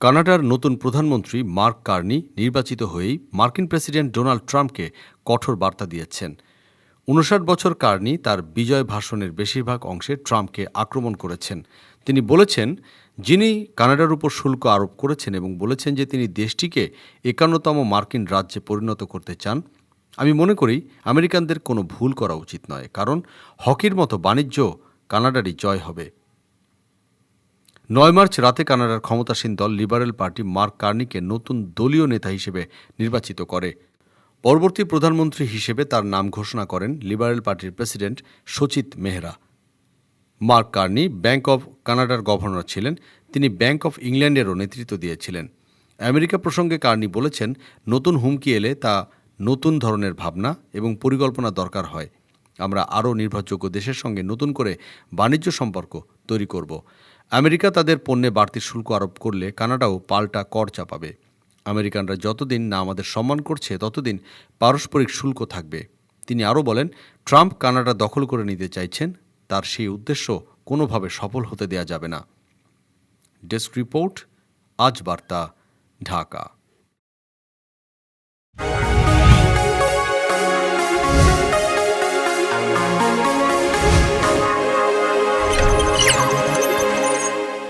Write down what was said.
কানাডার নতুন প্রধানমন্ত্রী মার্ক কার্নি নির্বাচিত হয়েই মার্কিন প্রেসিডেন্ট ডোনাল্ড ট্রাম্পকে কঠোর বার্তা দিয়েছেন। উনষাট বছর কার্নি তার বিজয় ভাষণের বেশিরভাগ অংশে ট্রাম্পকে আক্রমণ করেছেন। তিনি বলেছেন, যিনি কানাডার উপর শুল্ক আরোপ করেছেন এবং বলেছেন যে তিনি দেশটিকে একান্নতম মার্কিন রাজ্যে পরিণত করতে চান, আমি মনে করি আমেরিকানদের কোনো ভুল করা উচিত নয়, কারণ হকির মতো বাণিজ্য কানাডারই জয় হবে। নয় মার্চ রাতে কানাডার ক্ষমতাসীন দল লিবারেল পার্টি মার্ক কার্নিকে নতুন দলীয় নেতা হিসেবে নির্বাচিত করে। পরবর্তী প্রধানমন্ত্রী হিসেবে তার নাম ঘোষণা করেন লিবারেল পার্টির president Sachit Mehra. Mark Carney Bank of কানাডার গভর্নর ছিলেন, তিনি ব্যাংক অফ ইংল্যান্ডেরও নেতৃত্ব দিয়েছিলেন। আমেরিকা প্রসঙ্গে কার্নি বলেছেন, নতুন হুমকি এলে তা নতুন ধরনের ভাবনা এবং পরিকল্পনা দরকার হয়। আমরা আরও নির্ভরযোগ্য দেশের সঙ্গে নতুন করে বাণিজ্য সম্পর্ক তৈরি করব। আমেরিকা তাদের পণ্যে বাড়তি শুল্ক আরোপ করলে কানাডাও পাল্টা কর চাপাবে। আমেরিকানরা যতদিন না আমাদের সম্মান করছে, ততদিন পারস্পরিক শুল্ক থাকবে। তিনি আরও বলেন, ট্রাম্প কানাডা দখল করে নিতে চাইছেন, তার সেই উদ্দেশ্য কোনোভাবে সফল হতে দেয়া যাবে না। ডেস্ক রিপোর্ট, আজ বার্তা, ঢাকা।